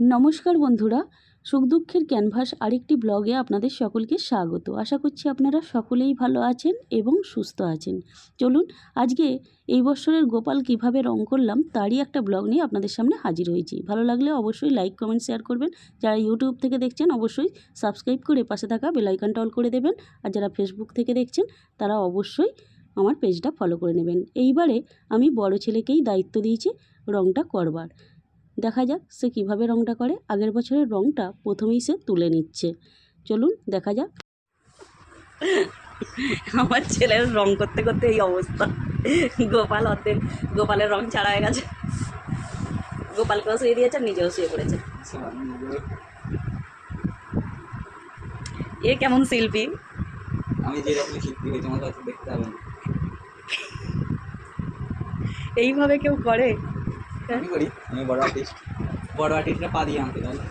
নমস্কার বন্ধুরা, সুখ দুঃখের ক্যানভাস আরেকটি ব্লগে আপনাদের সকলকে স্বাগত। আশা করছি আপনারা সকলেই ভালো আছেন এবং সুস্থ আছেন। চলুন, আজকে এই বছরের গোপাল কীভাবে রং করলাম তারই একটা ব্লগ নিয়ে আপনাদের সামনে হাজির হয়েছি। ভালো লাগলে অবশ্যই লাইক, কমেন্ট, শেয়ার করবেন। যারা ইউটিউব থেকে দেখছেন, অবশ্যই সাবস্ক্রাইব করে পাশে থাকা বেলাইকানটা অল করে দেবেন। আর যারা ফেসবুক থেকে দেখছেন, তারা অবশ্যই আমার পেজটা ফলো করে নেবেন। এইবারে আমি বড় ছেলেকেই দায়িত্ব দিয়েছি রংটা করবার। দেখা যাক সে কীভাবে রংটা করে। আগের বছরের রংটা প্রথমেই সে তুলে নিচ্ছে। চলুন দেখা যাক। আমার ছেলের রং করতে করতে এই অবস্থা। গোপাল অর্ধেক গোপালের রং ছাড়া হয়ে গেছে। গোপালকেও শুয়ে দিয়েছে নিজেও শুয়ে পড়েছে। এ কেমন শিল্পী? আমি যেরকম শিল্পী কাছে দেখতে হবে এইভাবে কেউ করে? আমি করি আমি বড় আর্টিস্ট বড় আর্টিস্টরা পা দিয়ে আনতে তাহলে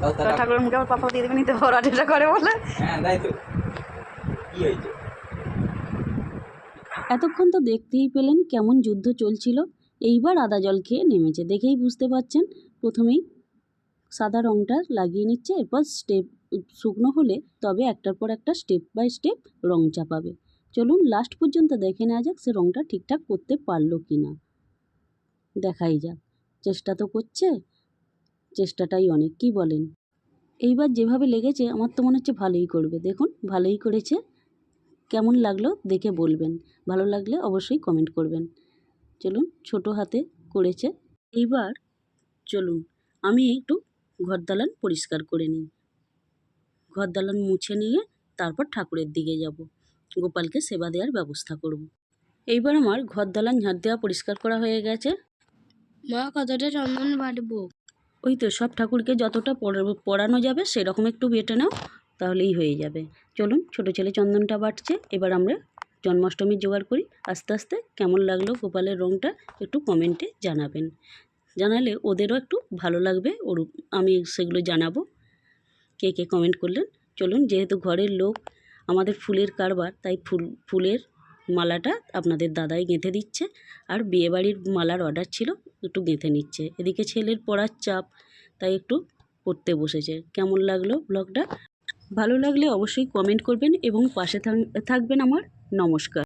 তাও তো তারা ঠাকুরের মুখে আমার পাপা দিয়ে দেবেন তো বড় আটেটা করে বলে। হ্যাঁ তাই তো। কি হয়েছে? এতক্ষণ তো দেখতেই পেলেন কেমন যুদ্ধ চলছিল। এইবার আদা জল খেয়ে নেমেছে দেখেই বুঝতে পারছেন। প্রথমেই সাদা রংটা লাগিয়ে নিচ্ছে এরপর স্টেপ শুকনো হলে তবে একটার পর একটা স্টেপ বাই স্টেপ রং চাপাবে। চলুন লাস্ট পর্যন্ত দেখে নেওয়া যাক সে রংটা ঠিকঠাক করতে পারল কি না দেখাই যাক। চেষ্টা তো করছে। চেষ্টাটাই অনেক, কি বলেন? এইবার যেভাবে লেগেছে, আমার তো মনে হচ্ছে ভালোই করবে। দেখুন, ভালোই করেছে। কেমন লাগল দেখে বলবেন। ভালো লাগলে অবশ্যই কমেন্ট করবেন। চলুন, ছোট হাতে করেছে। এইবার চলুন, আমি একটু ঘর দালান পরিষ্কার করে নিই। ঘর দালান মুছে নিয়ে তারপর ঠাকুরের দিকে যাব। গোপালকে সেবা দেওয়ার ব্যবস্থা করব। এইবার আমার ঘর দালান ঝাঁট দেওয়া পরিষ্কার করা হয়ে গেছে। মা কতটা চন্দন বাটবো ওই তো সব ঠাকুরকে যতটা পড়া- পড়ানো যাবে সেরকম একটু বেটে নাও, তাহলেই হয়ে যাবে। চলুন, ছোটো ছেলে চন্দনটা বাটছে এবার আমরা জন্মাষ্টমীর জোগাড় করি। আস্তে আস্তে কেমন লাগল গোপালের রঙটা একটু কমেন্টে জানাবেন। জানালে ওদেরও একটু ভালো লাগবে, ওর, আমি সেগুলো জানাব। কে কে কমেন্ট করলেন? চলুন, যেহেতু ঘরের লোক, আমাদের ফুলের কারবার, তাই ফুল, ফুলের মালাটা আপনাদের দাদাই গেঁথে দিচ্ছে। আর বিয়েবাড়ির মালার অর্ডার ছিল, একটু গেঁথে নিচ্ছে। এদিকে ছেলের পড়ার চাপ, তাই একটু পড়তে বসেছে। কেমন লাগল ব্লগটা ভালো লাগলে অবশ্যই কমেন্ট করবেন এবং পাশে থাক- থাকবেন আমার নমস্কার।